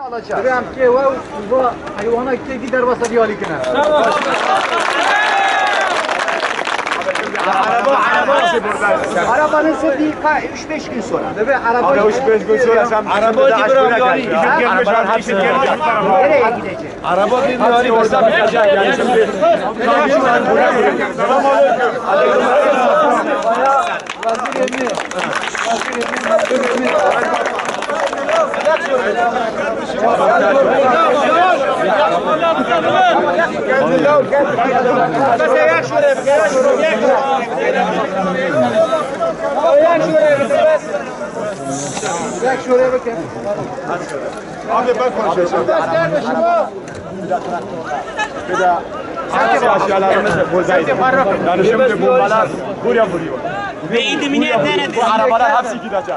alacağız. Hem ki ve bu hayvana ki der basa diyali kine. Araba, araba. Arabanın sırrı 3-5 gün sonra. Ve araba Abi 3-5 gün sonra sen Araba gibi aşkına yani. gel. İşin gelmiş, hepsi işin gelmiş gelmiş. bu tarafa. Nereye gidecek? Araba bir Hepsi orada bitecek yani şimdi. şuraya bakın. Abi ben konuşacağım. Bir de Hepsi aşağılarımız buradaydı. Yani şimdi bombalar buraya vuruyor. Ve indimine nerede? Bu arabalar hepsi gidecek.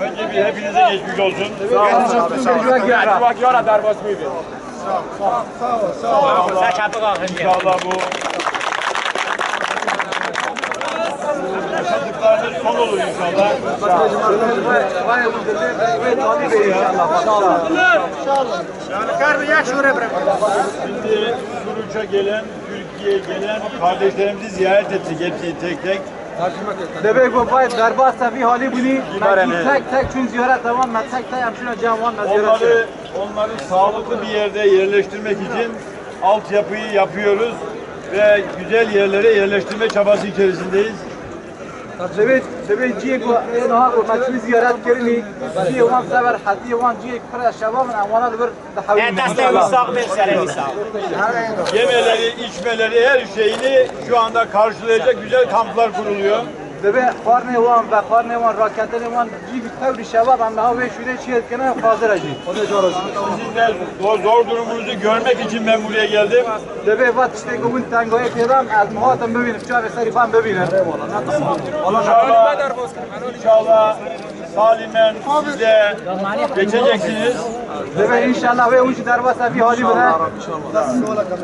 Önce bir hepinize geçmiş olsun. Bak yara darbas mıydı? İnşallah bu yaşadıklarınız son olur inşallah. Şimdi Suruç'a gelen, Türkiye'ye gelen kardeşlerimizi ziyaret ettik hepsini tek tek. Debek bu bay darbasa bir hali buni. Kibarene. Tek tek çün ziyaret tamam mı? Tek tek hemşire cavan ziyaret. Onları, onları sağlıklı bir yerde yerleştirmek için altyapıyı yapıyoruz ve güzel yerlere yerleştirme çabası içerisindeyiz. Debek ciye bu en ha bu maçı ziyaret kerini. Ciye wan sever hadi wan ciye kıra şabab amwana bir dahavi. E desteği misal bir sene misal. Yemeleri, içmeleri, her şeyini şu anda karşılayacak güzel kamplar kuruluyor. دبه خارن وان و خارن وان راکتن وان جیب توری şevap hem daha ve şöyle şey etkene hazır acı. O da zor olsun. Zor, zor durumunuzu görmek için ben buraya geldim. Debe vat işte gumun tangoya kedam az muhatam bebinip çare sarifan bebinip. Allah Allah. Allah Allah. İnşallah. Salimen siz de geçeceksiniz. Debek inşallah ve uç darbasa bir hali bine.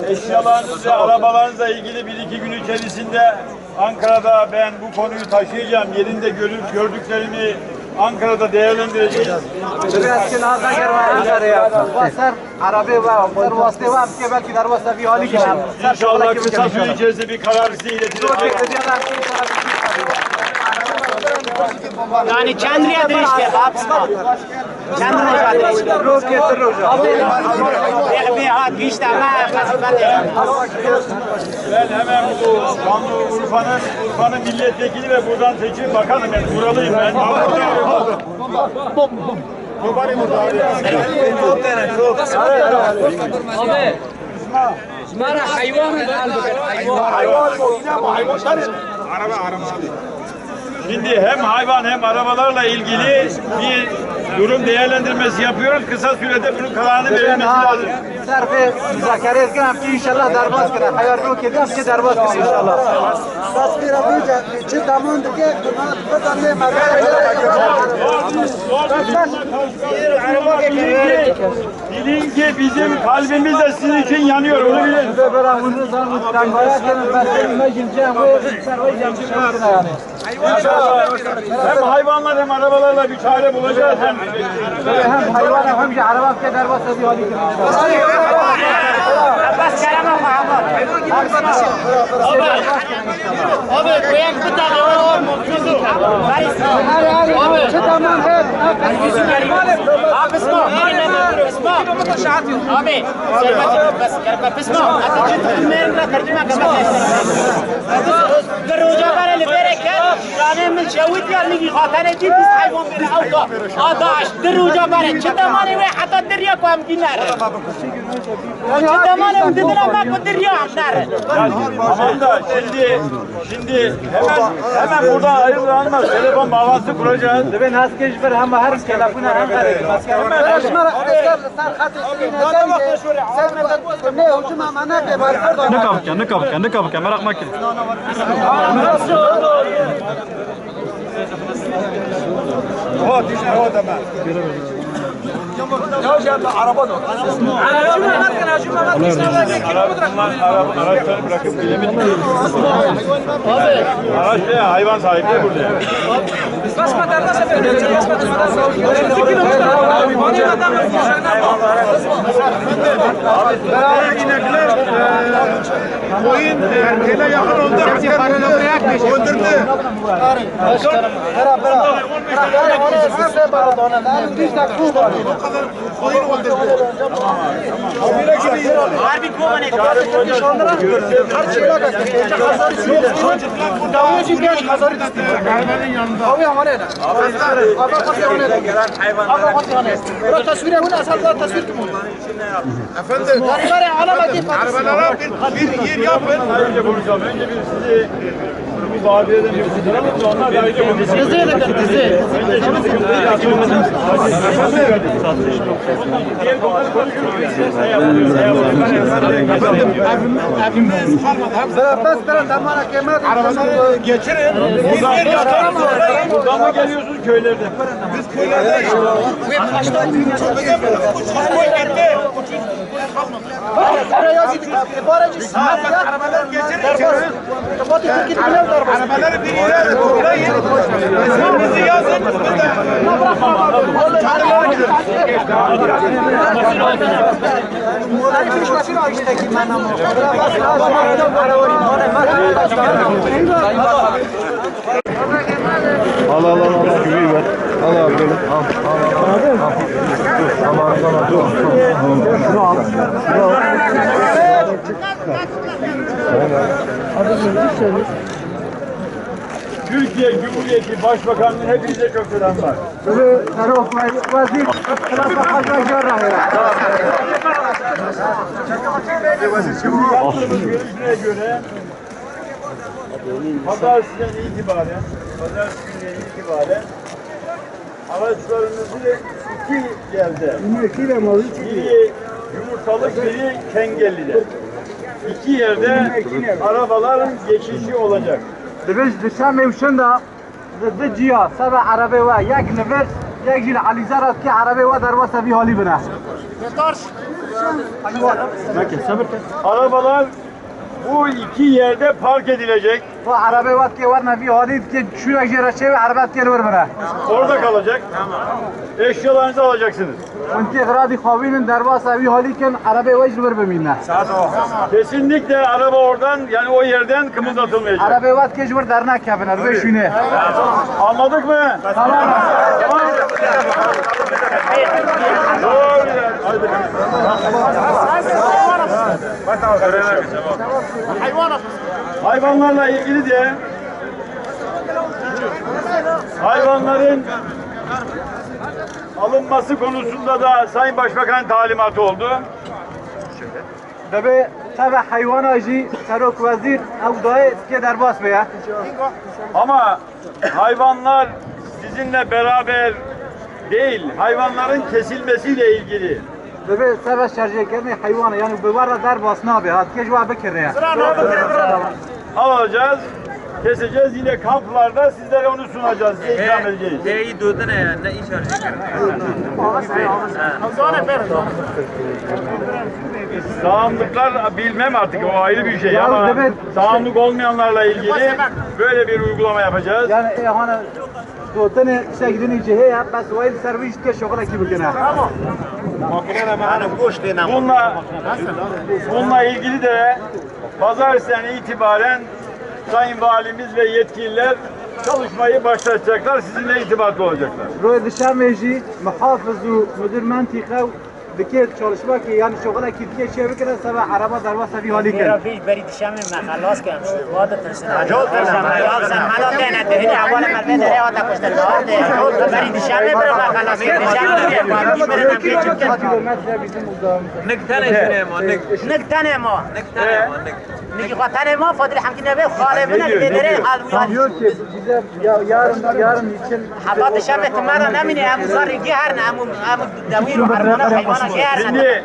Eşyalarınız ve arabalarınızla ilgili bir iki gün içerisinde Ankara'da ben bu konuyu taşıyacağım. Yerinde görüp gördüklerimi Ankara'da değerlendireceğiz. Nazar germe Ankara'ya. Vasar arabe var. Sar vasıte var ki belki darbasa bir hali. İnşallah kısa süre içerisinde bir karar size iletilir. Yani kendine değişti. Hapsma. Kendine değişti. Roket roja. Bir bir hat işte ama kasıfete. Ben hemen bu Şanlı Urfa'nın Urfa'nın milletvekili ve buradan seçim bakanım ben. Buralıyım ben. Şimdi hem hayvan hem arabalarla ilgili bir durum değerlendirmesi yapıyoruz. Kısa sürede bunun kararını verilmesi lazım. Serfe Zakariya kan ki inşallah darbas kara. Hayal roket yap ki darbas kara inşallah. Tasvir abuja çi damon dike batanne Bilin ki bizim kalbimiz de sizin için yanıyor. Onu bilin. Hem hayvanlar hem arabalarla bir çare bulacağız. Hem hayvan hem araba ke darbas bir hali inşallah. Bas kereme Muhammed. Abi koyan bir tane var mı? Kuzu. Abi. Çi damon hep. Abi اسمع اسمع ابي بس اسمع انت جيت من لا ترجمه كمان دروجه قال اللي بيرك كان من شويت يا میگی خاطر دی بیست حیوان بره او دا آداش در اوجا بره چه دمانی وی Yavaş yavaş araba da. Araçları bırakıp gidelim. Abi. Araç ne? Hayvan sahipleri burada. Bas patarda sefer. Bas patarda sefer. 32 kilometre. Abi. Abi. Abi. Abi. Abi koyun merkeze yakın oldu. Öldürdü. Beraber. Beraber. Beraber. Beraber. Beraber. Beraber koyunu öldürdü. Tamam abi tamam. Harbi kovan etti. Kaç yıla kaçtı. Kazarı yok. Bu davulcu genç kazarı tuttu. Garbenin yanında. Abi ama ne? Kazarı. Abi kazarı ne? Gelen hayvanlar. Abi kazarı. Bu tasvire bu asarlar tasvir kim oldu? Efendim. Garibere alamedi. Arabalara bir yer yapın. Önce konuşalım. Önce bir sizi vadiyeden mevcut ama onlar da Kızı ya da kız, kızı. Arabaları geçirin. Biz geri yatarız oraya. Buradan mı geliyorsunuz köylerde? Biz köylerde. Bu kaçtan gün çok ödemiyoruz. Bu çok ödemiyoruz köylerden? Biz köylerdeyiz. Çok önemli. Koy gitti. Arabaları geçirin içeri. Arabaları bir yere toplayın. İsminizi yazın. Al al al al güveyi ver. Al abi böyle. Al al al. al. Şunu al. Şunu al. Türkiye Cumhuriyeti Başbakanlığı hepinize çok selam var. Yaptığımız görüşmeye göre pazartesiden itibaren pazartesi gününe itibaren araçlarınızı iki yerde biri Yumurtalık biri Kengelli'de iki yerde arabaların geçişi olacak. دبیش دشم میوشن دا د جیا سبع عربه و یک نفر یک جیل علیزه را که عربه و در واسه بی حالی بنا Arabalar bu iki yerde park edilecek. Bu arabe vat ki var nabi hadit ki şu ajira şey arabat gel var bana. Orada kalacak. Tamam. Eşyalarınızı alacaksınız. Önce gradi kavinin dervas abi haliken arabe vajir var bemine. Kesinlikle araba oradan yani o yerden kımıldatılmayacak. Arabe vat ki jur dernak kabin arabe şune. Anladık mı? Tamam. Tamam. Doğru. Hadi. Hayvanat. Hayvanat Hayvanlarla ilgili de hayvanların alınması konusunda da Sayın Başbakan talimatı oldu. دبی سبع حیوان آجی سروک وزیر او دای که در باس بیا Ama hayvanlar sizinle beraber değil, hayvanların kesilmesiyle ilgili. ببي سر شارجه كرني حيوانه يعني ببارة در باسنا بها تكج بها بكر يعني Alacağız, keseceğiz yine kamplarda sizlere onu sunacağız, size ikram edeceğiz. Neyi durdun ya, ne iş Sağımlıklar bilmem artık o ayrı bir şey ama sağımlık olmayanlarla ilgili böyle bir uygulama yapacağız. Yani hani دوتن شگدنی جهه هم بس وایل سرویس که شغل کی بکنه Bununla, bununla ilgili de pazartesinden itibaren Sayın Valimiz ve yetkililer çalışmayı başlatacaklar. Sizinle irtibatlı olacaklar. روی دشم میجی محافظ و مدیر منطقه دکه چالشما که یعنی شغل کی دیگه چه بکنه سبا عربا در واسه بی حالی کنه پیش بری دشمه مخلاص که همشه. واد ترسن اجازه مخلاص حالا تن دهن اول مرد دره آتا پشت الواد بری دشم بر مخلاص. دشم بری پارتی برن که چه کن نکتنه ما نکتنه ما. نکتنه ما نگی خاطر ما فادر حمکی که نبه خاله من دره یارم یارم حبات نمینه هر Şimdi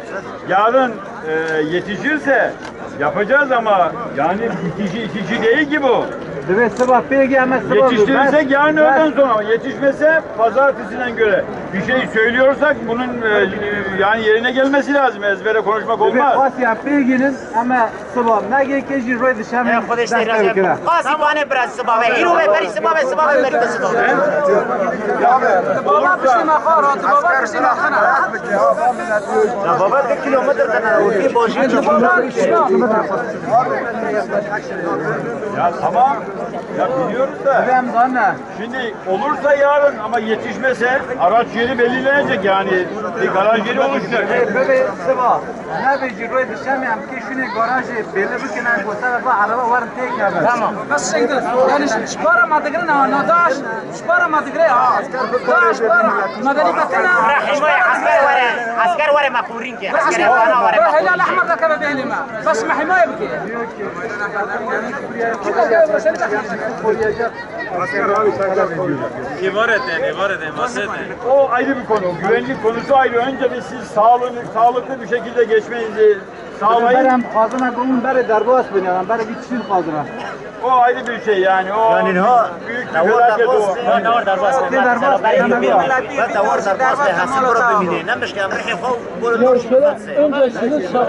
yarın e, yetişirse yapacağız ama yani itici, itici değil ki bu. Evet sabah bir gelmez sabah. Yetiştirirsek yarın öğleden sonra yetişmese pazartesinden göre bir şey söylüyorsak bunun e, yani yerine gelmesi lazım. Ezbere konuşmak olmaz. Asya bilginin ama sabah ne gerekecek röy dışarı. Arkadaşlar razı Kasi bana biraz sabah ve iru ve beri sabah ve sabah ve beri kızı doğru. Baba bir şey nakar, baba bir şey nakar. Baba bir kilometre kadar, bir boşluğu. Ya tamam. Ya biliyoruz da. Deve zanne. Şimdi olursa yarın ama yetişmese araç yeri belirlenecek yani bir garaj yeri oluşacak. Böyle sabah. Ne bir roy dışarı hem ki şunu garajı belli bir kenar koysa ve araba var tek ya. Tamam. بس شنو يعني شبارة ما تقرنا نضاش شبارة ما تقريها ضاش شبارة ما داري بتنا حماية عسكر ورا عسكر ورا مقورين كي عسكر وانا ورا الهلال الاحمر ركب بيني ما بس ما حماية بكي o ayrı bir konu. Güvenlik konusu ayrı. Önce bir siz sağlıklı, sağlıklı bir şekilde geçmenizi برم خازمه هم اون بره درواز بنیادم بره هیچ چیز خازمه او آیدی بیشه یعنی او یعنی ها دوار درواز دوار درواز درواز بعد دوار درواز به حسن برو ببینه نمیش که امرخ خو برو دور اونجا چیز با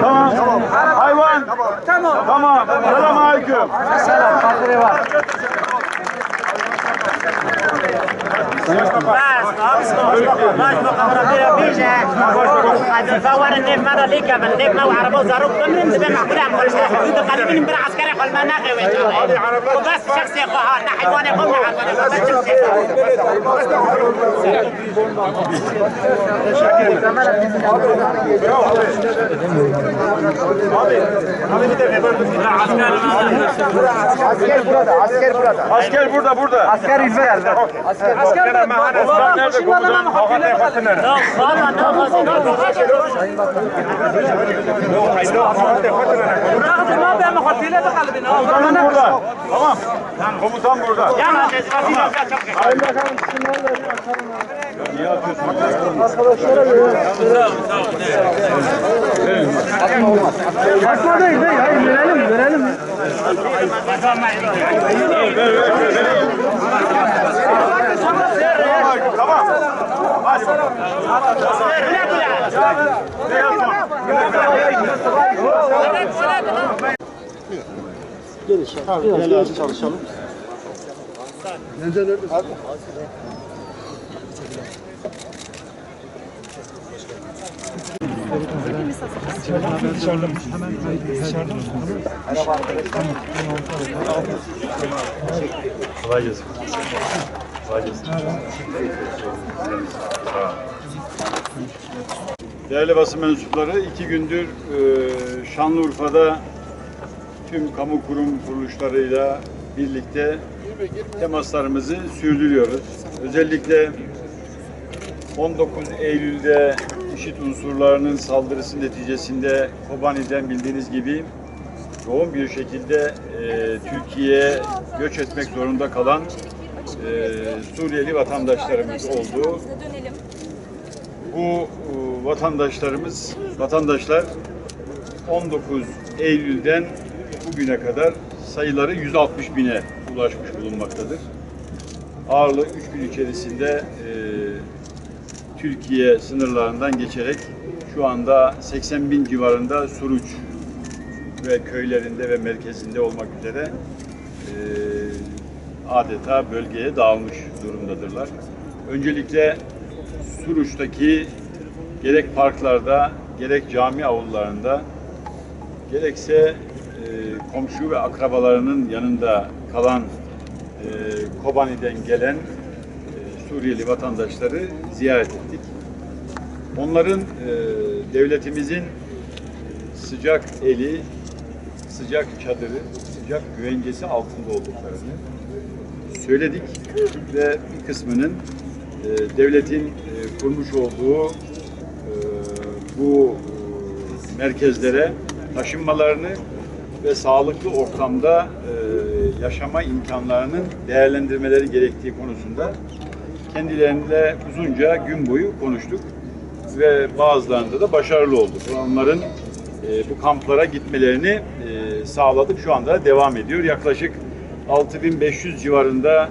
تمام حیوان تمام تمام سلام علیکم فور النيف مرة ليك النيف مو عربو زاروك تمرن زبا معقول عم ولا شيء حدود قلبي نمبر عسكري قل ما ناقي وين وبس شخص يا قهار نحي وأنا قوم عسكر burada, عسكر burada. Asker burada, burada. Asker izler. Asker Nerede mahallesi? Bak nerede kokudan? Ağa ne yapası nerede? Yok, valla ne yapası? Bırakın ma ben mahallesiyle de kalbini. Komutan burada. Tamam. Komutan burada. Yana cezvasıyla yapacak. Hayır bakalım şunları da bir açalım. Niye atıyorsun? Arkadaşlara göre. Sağ ol, sağ ol. Atma değil, hayır verelim, verelim. Ver, ver, ver. Tamam. Hadi bakalım. Ne yapma? Kolay gelsin. Kolay gelsin. Değerli basın mensupları, iki gündür e, Şanlıurfa'da tüm kamu kurum kuruluşlarıyla birlikte temaslarımızı sürdürüyoruz. Özellikle 19 Eylül'de IŞİD unsurlarının saldırısı neticesinde Kobani'den bildiğiniz gibi yoğun bir şekilde e, Türkiye'ye göç etmek zorunda kalan e, Suriyeli vatandaşlarımız oldu. Bu e, vatandaşlarımız, vatandaşlar 19 Eylül'den bugüne kadar sayıları 160 bine ulaşmış bulunmaktadır. Ağırlığı 3 gün içerisinde e, Türkiye sınırlarından geçerek şu anda 80 bin civarında Suruç ve köylerinde ve merkezinde olmak üzere e, adeta bölgeye dağılmış durumdadırlar. Öncelikle Suruç'taki gerek parklarda, gerek cami avlularında, gerekse e, komşu ve akrabalarının yanında kalan e, Kobani'den gelen Suriyeli vatandaşları ziyaret ettik. Onların e, devletimizin sıcak eli, sıcak çadırı, sıcak güvencesi altında olduklarını söyledik ve bir kısmının e, devletin e, kurmuş olduğu e, bu merkezlere taşınmalarını ve sağlıklı ortamda yaşama imkanlarının değerlendirmeleri gerektiği konusunda kendileriyle uzunca gün boyu konuştuk ve bazılarında da başarılı olduk. Onların e, bu kamplara gitmelerini sağladık. Şu anda devam ediyor. Yaklaşık 6500 civarında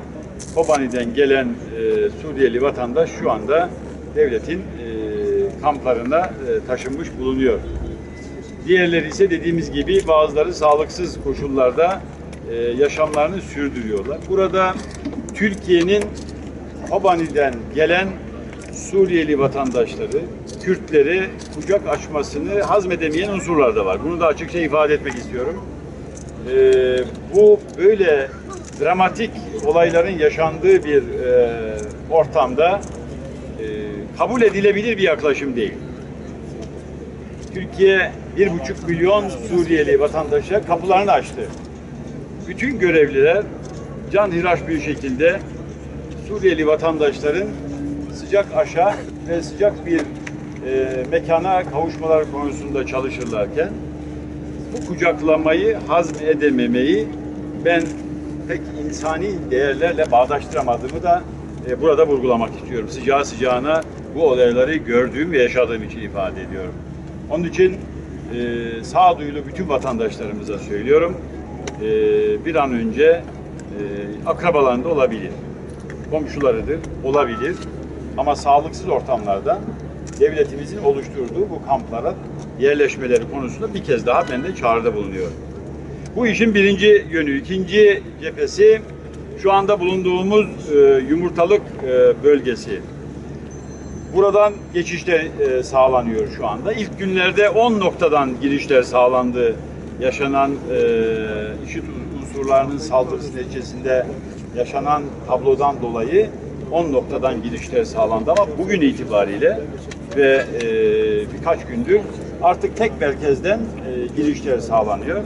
Kobani'den gelen e, Suriyeli vatandaş şu anda devletin e, kamplarına e, taşınmış bulunuyor. Diğerleri ise dediğimiz gibi bazıları sağlıksız koşullarda e, yaşamlarını sürdürüyorlar. Burada Türkiye'nin Kobani'den gelen Suriyeli vatandaşları, Kürtleri kucak açmasını hazmedemeyen unsurlar da var. Bunu da açıkça ifade etmek istiyorum. Ee, bu böyle dramatik olayların yaşandığı bir e, ortamda e, kabul edilebilir bir yaklaşım değil. Türkiye bir buçuk milyon Suriyeli vatandaşa kapılarını açtı. Bütün görevliler can hıraş bir şekilde Suriyeli vatandaşların sıcak aşağı ve sıcak bir e, mekana kavuşmalar konusunda çalışırlarken bu kucaklamayı hazmedememeyi ben pek insani değerlerle bağdaştıramadığımı da e, burada vurgulamak istiyorum. Sıcağı sıcağına bu olayları gördüğüm ve yaşadığım için ifade ediyorum. Onun için e, sağduyulu bütün vatandaşlarımıza söylüyorum. E, bir an önce e, akrabalarında olabilir. Komşularıdır, olabilir. Ama sağlıksız ortamlarda devletimizin oluşturduğu bu kamplara yerleşmeleri konusunda bir kez daha ben de çağrıda bulunuyorum. Bu işin birinci yönü. ikinci cephesi şu anda bulunduğumuz e, yumurtalık e, bölgesi. Buradan geçişler e, sağlanıyor şu anda. İlk günlerde 10 noktadan girişler sağlandı. Yaşanan e, işit unsurlarının saldırısı neticesinde yaşanan tablodan dolayı 10 noktadan girişler sağlandı ama bugün itibariyle ve e, birkaç gündür artık tek merkezden e, girişler sağlanıyor. E,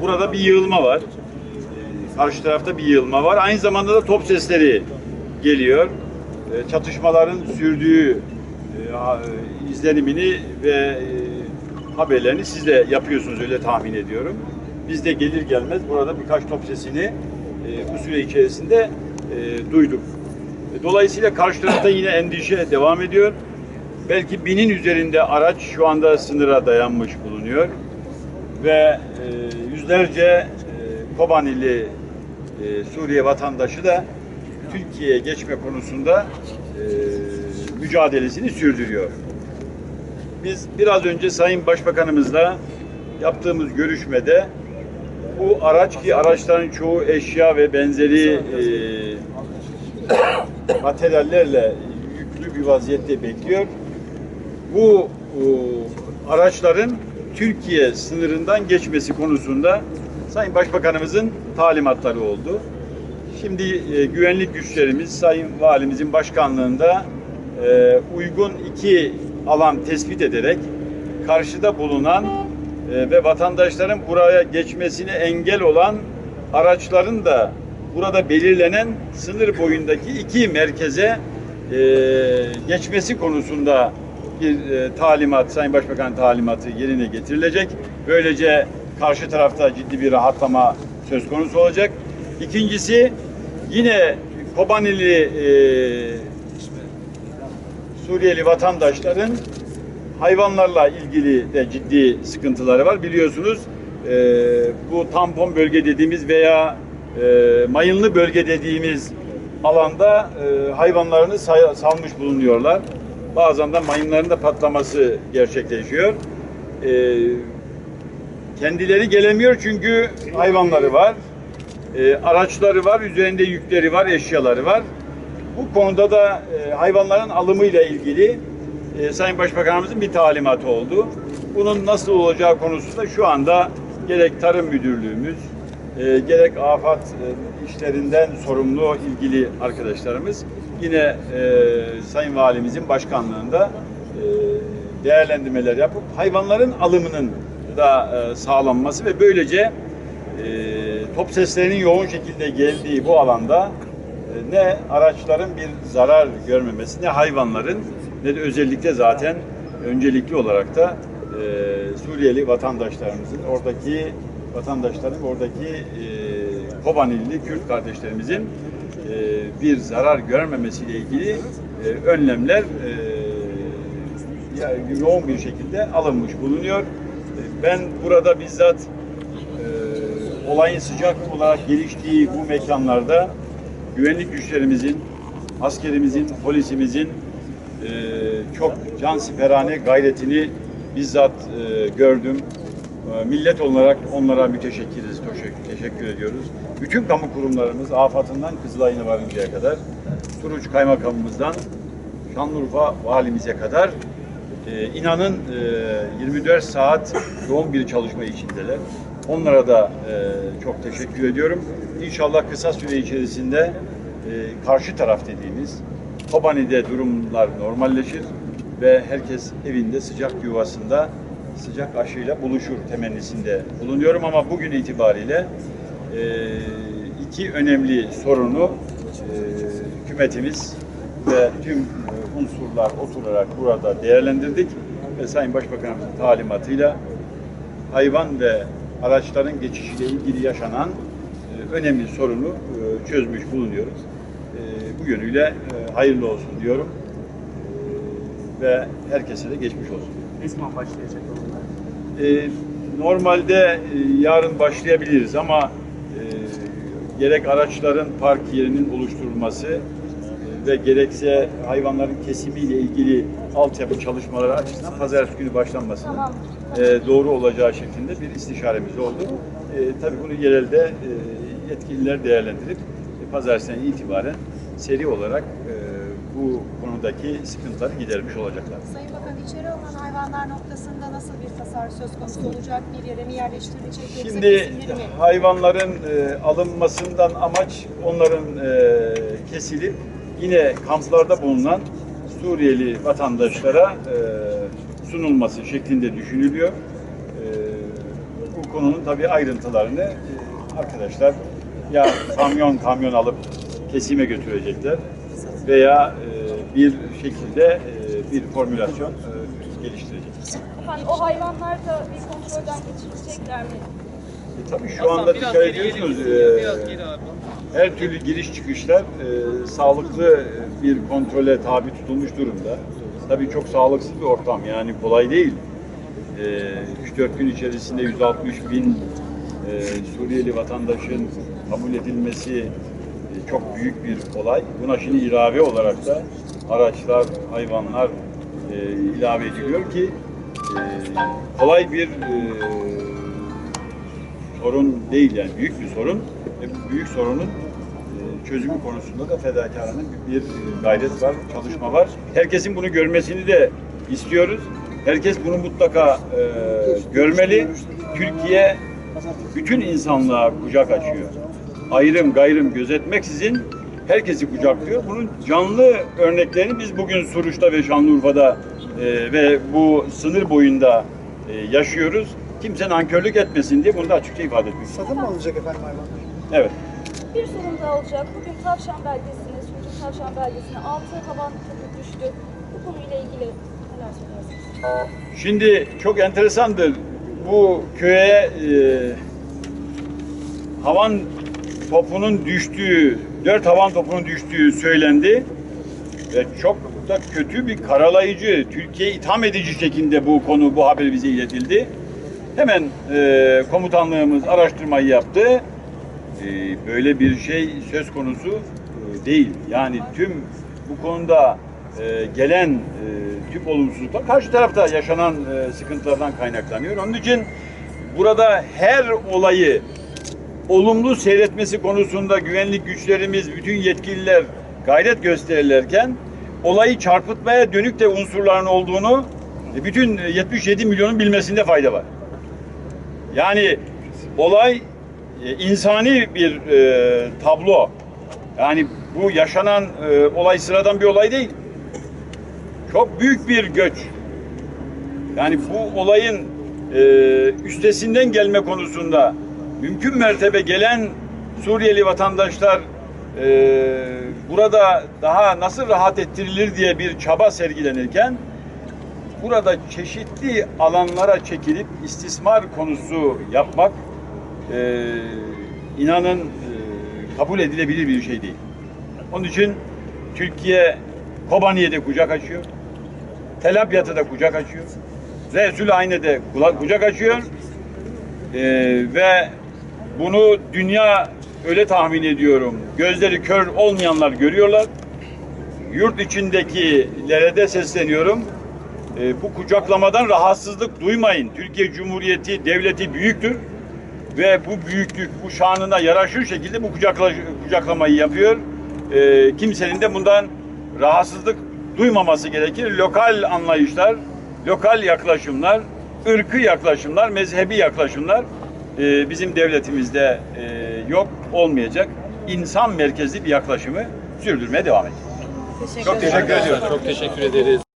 burada bir yığılma var. E, karşı tarafta bir yığılma var. Aynı zamanda da top sesleri geliyor. E, çatışmaların sürdüğü e, e, izlenimini ve e, haberlerini siz de yapıyorsunuz öyle tahmin ediyorum. Biz de gelir gelmez burada birkaç top sesini e, bu süre içerisinde e, duyduk. E, Dolayısıyla karşı tarafta yine endişe devam ediyor. Belki binin üzerinde araç şu anda sınıra dayanmış bulunuyor ve e, yüzlerce e, Kobanili e, Suriye vatandaşı da Türkiye'ye geçme konusunda mücadelesini sürdürüyor. Biz biraz önce Sayın Başbakanımızla yaptığımız görüşmede bu araç ki araçların çoğu eşya ve benzeri e, materyallerle yüklü bir vaziyette bekliyor. Bu e, araçların Türkiye sınırından geçmesi konusunda Sayın Başbakanımızın talimatları oldu. Şimdi e, güvenlik güçlerimiz Sayın Valimizin başkanlığında e, uygun iki alan tespit ederek karşıda bulunan e, ve vatandaşların buraya geçmesine engel olan araçların da burada belirlenen sınır boyundaki iki merkeze e, geçmesi konusunda bir e, talimat, Sayın Başbakan talimatı yerine getirilecek. Böylece karşı tarafta ciddi bir rahatlama söz konusu olacak. İkincisi yine Kobanili e, Suriyeli vatandaşların hayvanlarla ilgili de ciddi sıkıntıları var. Biliyorsunuz e, bu tampon bölge dediğimiz veya e, mayınlı bölge dediğimiz alanda e, hayvanlarını salmış bulunuyorlar. Bazen de mayınların da patlaması gerçekleşiyor. E, kendileri gelemiyor çünkü hayvanları var. E, araçları var, üzerinde yükleri var, eşyaları var. Bu konuda da e, hayvanların alımıyla ilgili e, Sayın Başbakanımızın bir talimatı oldu. Bunun nasıl olacağı konusunda şu anda gerek Tarım Müdürlüğümüz, e, gerek afat e, işlerinden sorumlu ilgili arkadaşlarımız yine e, Sayın Valimizin başkanlığında e, değerlendirmeler yapıp hayvanların alımının da e, sağlanması ve böylece e, top seslerinin yoğun şekilde geldiği bu alanda e, ne araçların bir zarar görmemesi ne hayvanların ne de özellikle zaten öncelikli olarak da e, Suriyeli vatandaşlarımızın oradaki vatandaşların oradaki e, Kobanilli Kürt kardeşlerimizin bir zarar görmemesiyle ilgili e, önlemler e, yani yoğun bir şekilde alınmış bulunuyor. E, Ben burada bizzat e, olayın sıcak olarak geliştiği bu mekanlarda güvenlik güçlerimizin, askerimizin, polisimizin e, çok cansiperane gayretini bizzat e, gördüm. E, millet olarak onlara müteşekkiriz, teşekkür ediyoruz. Bütün kamu kurumlarımız AFAD'ından Kızılay'ına varıncaya kadar, Turuç Kaymakamımızdan Şanlıurfa valimize kadar e, inanın e, 24 saat yoğun bir çalışma içindeler. Onlara da e, çok teşekkür ediyorum. İnşallah kısa süre içerisinde e, karşı taraf dediğimiz Kobani'de durumlar normalleşir ve herkes evinde sıcak yuvasında sıcak aşıyla buluşur temennisinde bulunuyorum ama bugün itibariyle iki önemli sorunu e, hükümetimiz ve tüm e, unsurlar oturarak burada değerlendirdik ve Sayın Başbakanımızın talimatıyla hayvan ve araçların geçişiyle ilgili yaşanan e, önemli sorunu çözmüş bulunuyoruz. Bu yönüyle hayırlı olsun diyorum ve herkese de geçmiş olsun. Ne zaman başlayacak onlar? Normalde yarın başlayabiliriz ama gerek araçların park yerinin oluşturulması ve gerekse hayvanların kesimiyle ilgili altyapı çalışmaları açısından pazartesi günü başlanmasının e, doğru olacağı şeklinde bir istişaremiz oldu. E, tabii bunu yerelde e, yetkililer değerlendirip e, pazartesinden itibaren seri olarak e, bu konudaki sıkıntıları gidermiş olacaklar. Sayın Bakan içeri alınan hayvanlar noktasında nasıl bir tasarruf söz konusu olacak? Bir yere mi yerleştirilecek Şimdi hayvanların e, alınmasından amaç onların e, kesilip yine kamplarda bulunan Suriyeli vatandaşlara e, sunulması şeklinde düşünülüyor. E, bu konunun tabii ayrıntılarını e, arkadaşlar ya kamyon kamyon alıp kesime götürecekler veya e, bir şekilde e, bir formülasyon e, geliştirecekler. Efendim o hayvanlar da bir kontrolden geçirilecekler mi? E, tabii şu anda dikkat ediyorsunuz. e, her türlü giriş çıkışlar e, sağlıklı bir kontrole tabi tutulmuş durumda. Tabii çok sağlıksız bir ortam yani kolay değil. E, 3-4 gün içerisinde 160 bin e, Suriyeli vatandaşın kabul edilmesi e, çok büyük bir olay. Buna şimdi ilave olarak da araçlar, hayvanlar e, ilave ediliyor ki e, kolay bir e, sorun değil yani büyük bir sorun bu büyük sorunun e, çözümü konusunda da fedakarının bir e, gayret var, çalışma var. Herkesin bunu görmesini de istiyoruz. Herkes bunu mutlaka e, görmeli. Türkiye bütün insanlığa kucak açıyor. Ayrım gayrım gözetmeksizin herkesi kucaklıyor. Bunun canlı örneklerini biz bugün Suruç'ta ve Şanlıurfa'da e, ve bu sınır boyunda e, yaşıyoruz. Kimse nankörlük etmesin diye bunu da açıkça ifade etmek. Satın mı alınacak efendim hayvanlar? Evet. Bir sorun daha olacak. Bugün Tavşan beldesine, Sucuk Tavşan beldesine altı havan topu düştü. Bu konuyla ilgili neler söylersiniz? Şimdi çok enteresandır. Bu köye e, havan topunun düştüğü, dört havan topunun düştüğü söylendi. Ve çok da kötü bir karalayıcı, Türkiye itham edici şekilde bu konu, bu haber bize iletildi. Hemen e, komutanlığımız araştırmayı yaptı. E, böyle bir şey söz konusu e, değil. Yani tüm bu konuda e, gelen e, tüm olumsuzluklar karşı tarafta yaşanan e, sıkıntılardan kaynaklanıyor. Onun için burada her olayı olumlu seyretmesi konusunda güvenlik güçlerimiz, bütün yetkililer gayret gösterirlerken olayı çarpıtmaya dönük de unsurların olduğunu e, bütün 77 milyonun bilmesinde fayda var. Yani olay e, insani bir e, tablo. Yani Bu yaşanan e, olay sıradan bir olay değil. Çok büyük bir göç. Yani bu olayın e, üstesinden gelme konusunda mümkün mertebe gelen Suriyeli vatandaşlar e, burada daha nasıl rahat ettirilir diye bir çaba sergilenirken burada çeşitli alanlara çekilip istismar konusu yapmak e, inanın e, kabul edilebilir bir şey değil. Onun için Türkiye Kobaniye'de kucak açıyor. Tel Abyad'da kucak açıyor. Resul Ayne'de kula- kucak açıyor. Ee, ve bunu dünya öyle tahmin ediyorum. Gözleri kör olmayanlar görüyorlar. Yurt içindekilere de sesleniyorum. Ee, bu kucaklamadan rahatsızlık duymayın. Türkiye Cumhuriyeti devleti büyüktür ve bu büyüklük, bu şanına yaraşır şekilde bu kucakla, kucaklamayı yapıyor. Ee, kimsenin de bundan rahatsızlık duymaması gerekir. Lokal anlayışlar, lokal yaklaşımlar, ırkı yaklaşımlar, mezhebi yaklaşımlar e, bizim devletimizde e, yok, olmayacak. İnsan merkezli bir yaklaşımı sürdürmeye devam edeceğiz. Çok teşekkür ediyorum. Çok teşekkür ederiz.